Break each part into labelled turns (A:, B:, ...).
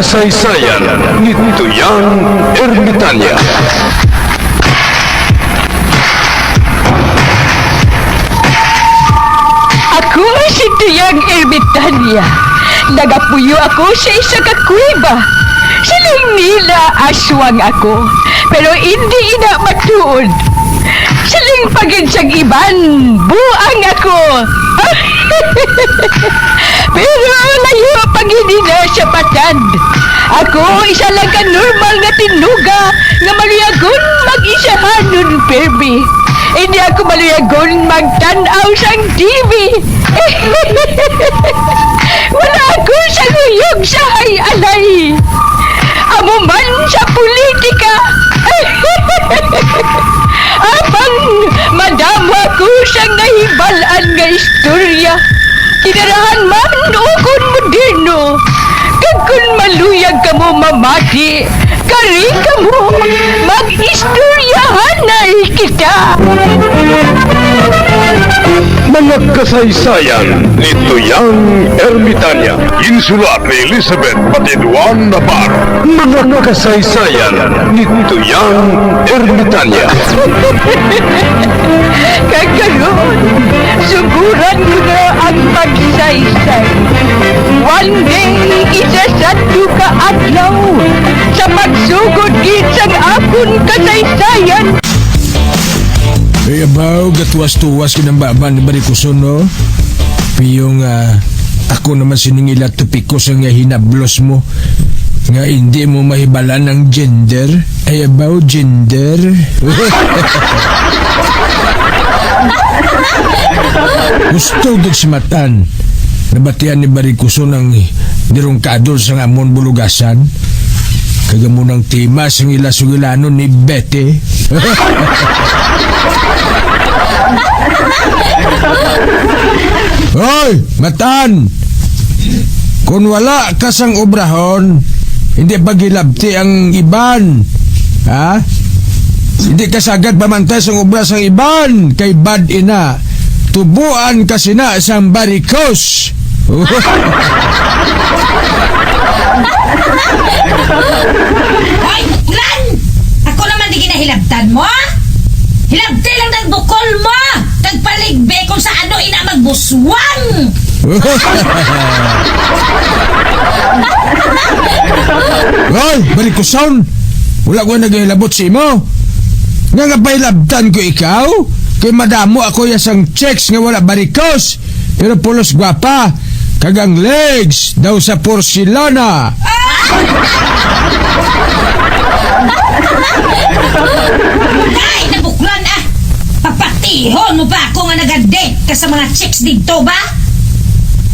A: kasaysayan ni Tuyang Ermitanya.
B: Ako si Tuyang Ermitanya. Nagapuyo ako sa isa ka kuweba. Siling nila aswang ako. Pero hindi ina matuod. Siling pagin sa iban, buang ako. pero layo pag hindi na siya patad. Ako isa lang ka normal nga tinuga nga maluyagon mag-isahanon, Perby. Hindi ako maluyagon magtanaw sang TV. Wala ako sa luyog sa hay-alay. Amo man sa politika. Abang madama ko siyang nahibalaan nga istorya. Kinarahan man ukon moderno. Kag kun maluyag ka mo mamati, kari ka mo mag-istoryahanay kita.
A: Mga kasaysayan ni Tuyang Ermitanya. Insulat ni Elizabeth Patiduan Navarro. Mga kasaysayan ni Tuyang Ermitanya.
B: Kagayon, suguran ko na ang pagsaysay. One day, isasado ka adlaw sa pagsugod gitsang akon kasaysayan.
C: Ay abaw, gatuwas-tuwas kinambaba ni Barikuson, no? Piyong, ah, ako naman siningila tupiko sa nga hinablos mo. Nga hindi mo mahibalan ng gender. Ay abaw, gender. Gusto gud si Matan. Nabatian ni Barikuson ang dirungkadol sa amon bulugasan. Kagamunang timas ang ilasugilano ni Betty. Hoy, Matan! Kung wala ka sang obrahon, hindi ba gilabti ang iban? Ha? Hindi ka sagad pamantay sang obra sang iban kay bad ina. Tubuan kasi na sang barikos.
D: Hoy, Buklan! Ako naman di ginahilabtan mo? Hilabti lang ng bukol mo! Tagpaligbe kung sa ano ina magbuswang!
C: Hoy, barikoson! Wala ko nagahilabot si mo. Nga nga pailabtan ko ikaw? Kay madamo ako yasang checks nga wala barikos. Pero pulos gwapa. Kagang legs daw sa porcelana.
D: Ay, na Buklan ah! Papatihon mo ba ako nga nag-date ka sa mga chicks dito ba?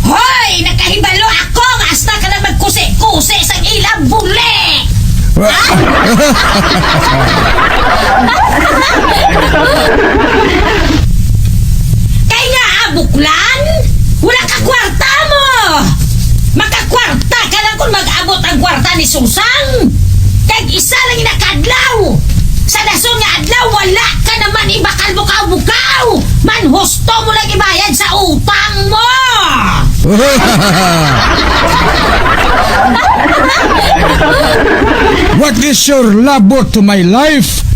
D: Hoy! Nakahibalo ako nga hasta ka na magkusi-kusi sa ilang buli! Kaya nga, ah, Buklan!
C: What is your labor to my life?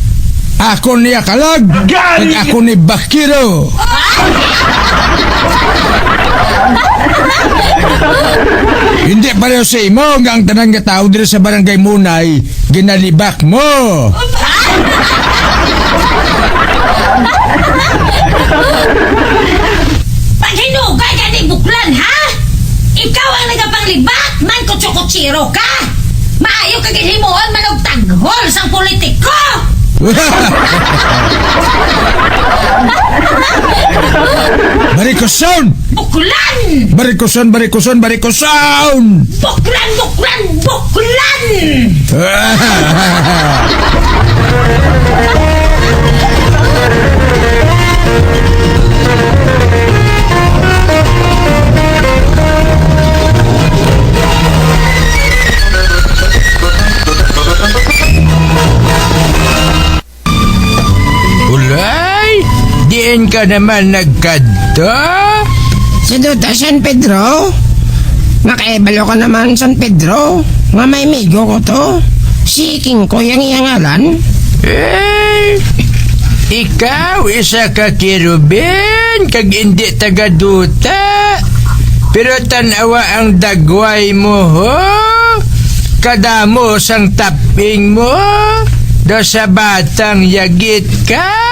C: Ako ni Akalag at ako ni Bakiro. Hindi pareho sa imo nga ang tanang nga tao dito sa barangay Munay, ginalibak mo.
D: Pag hinugay ka ni Buklan, ha? Nagapanglibak, man kutsukutsiro ka! Maayo ka ginhimuon man og taghol sang politiko!
C: Barikoson!
D: Buklan!
C: Barikoson, barikoson, barikoson!
D: Buklan, buklan, buklan!
C: ka naman nagkadto?
E: Sa Duta San Pedro? Nakaibalo ka naman San Pedro?
F: Nga may migo ko to. Si King ko yung iyang ngalan.
G: Eh, ikaw isa ka kirubin, kag hindi tagaduta. Pero tanawa ang dagway mo, ho? Kadamo sang taping mo, do sa batang yagit ka.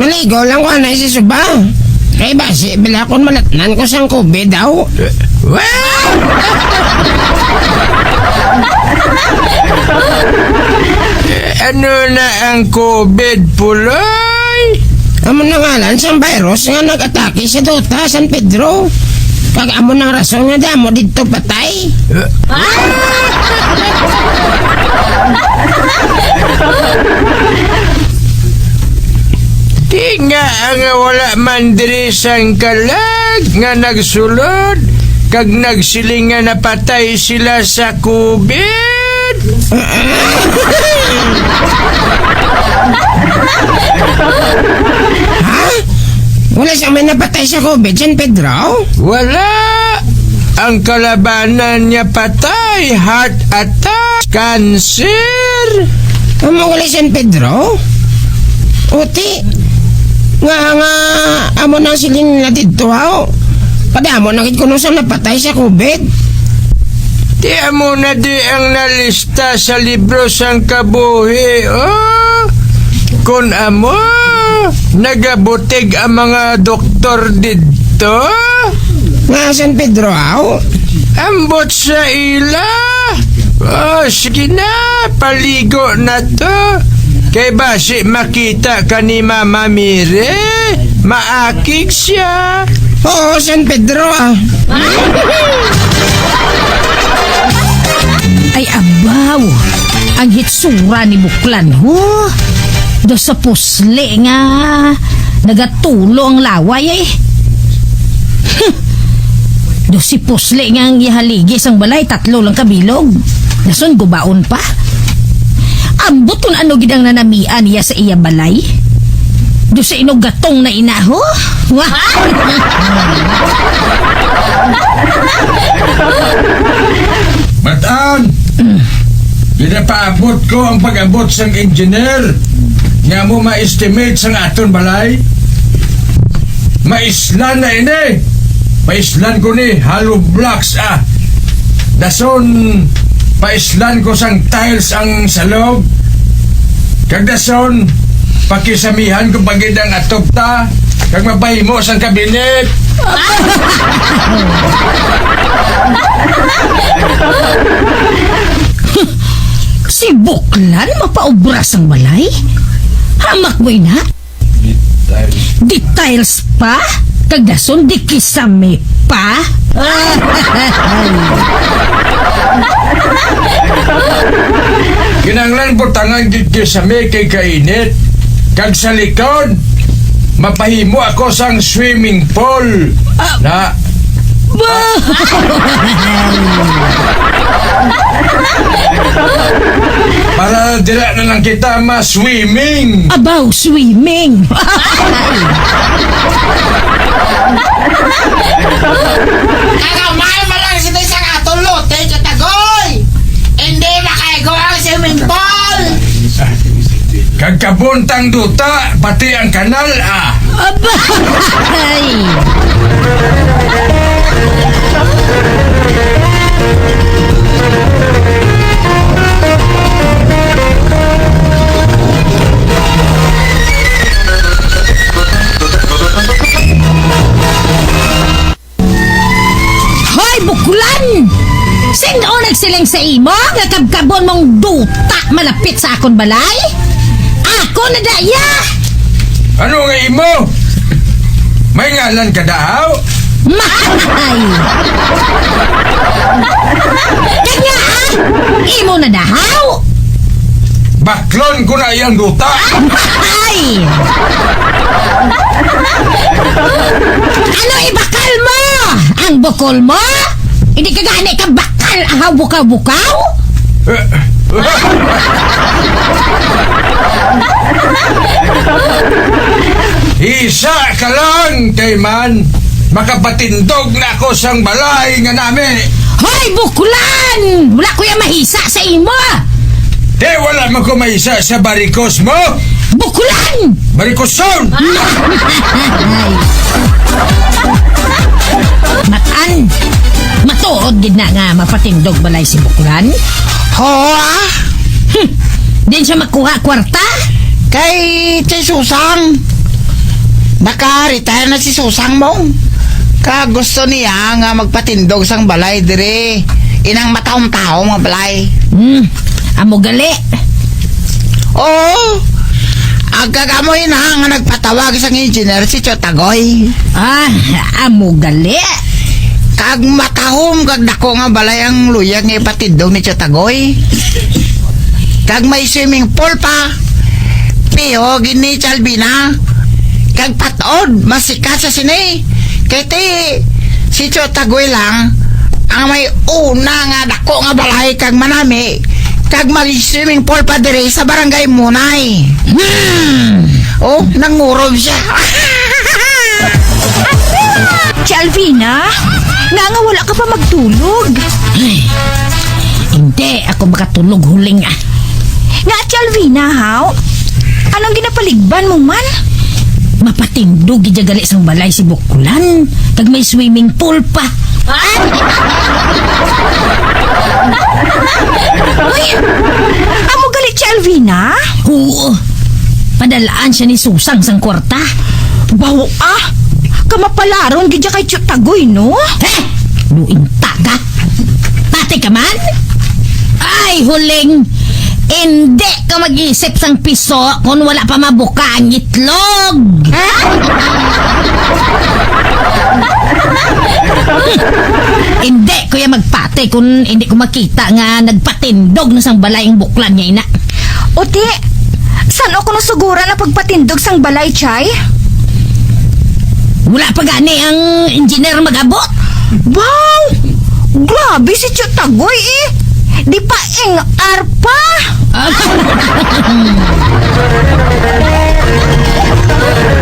F: Maligo lang ko na si Suba. Kaya ba si bila malatnan ko sang COVID daw.
G: Wow! ano na ang COVID, puloy?
F: Amo na ngalan sang virus nga nag-atake sa Dota, San Pedro. Kag amo nang rason nga damo dito patay.
G: Di nga ang wala man diri sang kalag nga nagsulod kag nagsiling nga napatay sila sa COVID.
F: Wala siyang may napatay sa COVID, San Pedro.
G: Wala. Ang kalabanan niya patay, heart attack, cancer.
F: Wala San Pedro. Uti. Nga nga amo nang siling na dito haw. Kada amo nang kuno sa napatay sa COVID.
G: Di mo na di ang nalista sa libro sang kabuhi, oh. Kung amo, nagabutig ang mga doktor dito.
F: Nga San Pedro haw.
G: Ambot sa ila. Oh, sige na, paligo na to. Kay basi makita ka ni Mama Mire, maakig siya.
F: Oo, San Pedro ah.
D: Ay abaw, ang hitsura ni Buklan ho. Do sa pusli nga nagatulo ang laway eh. Do si pusli nga ang ihaligis ang balay tatlo lang kabilog. Dason gubaon pa. Ambot kung ano gidang nanamian niya sa iya balay. Do sa inog gatong na inaho. Wah!
G: Matan! Ginapaabot ko ang pag-abot sang engineer nga mo ma-estimate sang aton balay. Maislan na ini. Maislan ko ni hollow blocks ah. Dason paislan ko sang tiles ang salog. Kag dason pakisamihan ko bagid ang atop ta kag mapahimo sang kabinet.
D: Si Buklan mapaubras ang balay? Hamak mo na? Details pa? Kagdason di kisame pa?
G: Kinanglan butangan gid sa may kay kainit. Kag sa likod, mapahimo ako sang swimming pool. Na, para dira na lang kita ma-swimming.
D: Abaw, swimming!
F: Kagamay mo lang si isang atong lote katagoy. Hindi makaigo ang swimming pool.
G: Kag kabuntang duta, pati ang kanal ah.
D: Abay! Hoy, Nagsiling sa imo nga kabkabon mong duta malapit sa akon balay? Ako na daya!
G: Ano nga imo? May ngalan ka daw?
D: Mahay! Kanya ah! Imo na dahaw!
G: Baklon ko na iyang duta.
D: Mahay! Ano ibakal mo? Ang bukol mo? Hindi ka gani ka bakal ahaw bukaw-bukaw?
G: Isa ka
C: lang, kay man. Makapatindog na ako sang balay nga nami.
D: Hoy, buklan! Wala ko yung mahisa sa imo!
C: Di wala man ko maisa sa barikos mo.
D: Buklan!
C: Barikoson!
D: Matan! Matuod gid na nga mapatindog balay si Buklan.
E: Ho ah,
D: Hm, Din siya makuha kwarta?
E: kay si Susang. Naka-retire na si Susang mo. Ka gusto niya nga magpatindog sang balay dire. Inang mataong tao mga balay.
D: Hmm, amo gali.
E: Oo. Agkakamoy na nga nagpatawag sang engineer si Chotagoy.
D: Ah, amo gali.
E: Kag matahom kag dako nga balay ang luyag nga ipatindog ni Chotagoy. Kag may swimming pool pa. Piho gini Chalbina. Kag patod masikat sa sini. Kay ti si Chotagoy lang ang may una nga dako nga balay kag manami. Kag may swimming pool pa dire sa barangay Munay.
D: Hmm.
E: Oh, nangurob siya.
B: Si Alvina, nga nga wala ka pa magtulog.
D: Ay, hindi ako makatulog huling ah.
B: Nga si Alvina, haw? Anong ginapaligban mo man?
D: Mapatindog gid gali sang balay si Buklan. Kag may swimming pool pa.
B: Uy, amo galit si Alvina?
D: Oo. Padalaan siya ni Susang sang kwarta.
B: Bawo ah, kamapalaron gid kay Chutagoy, no?
D: Eh! Luing taga. Pati ka man? Ay, huling. Hindi ka mag-isip sang piso kung wala pa mabuka ang itlog. hindi ko ya magpate kung hindi ko makita nga nagpatindog na sang balay ang buklan niya ina.
B: Ote, saan ako nasugura na pagpatindog sang balay, Chay?
D: Wala pa gani ang engineer mag-abot.
B: Wow! Grabe si Chutagoy eh! Di pa ing arpa!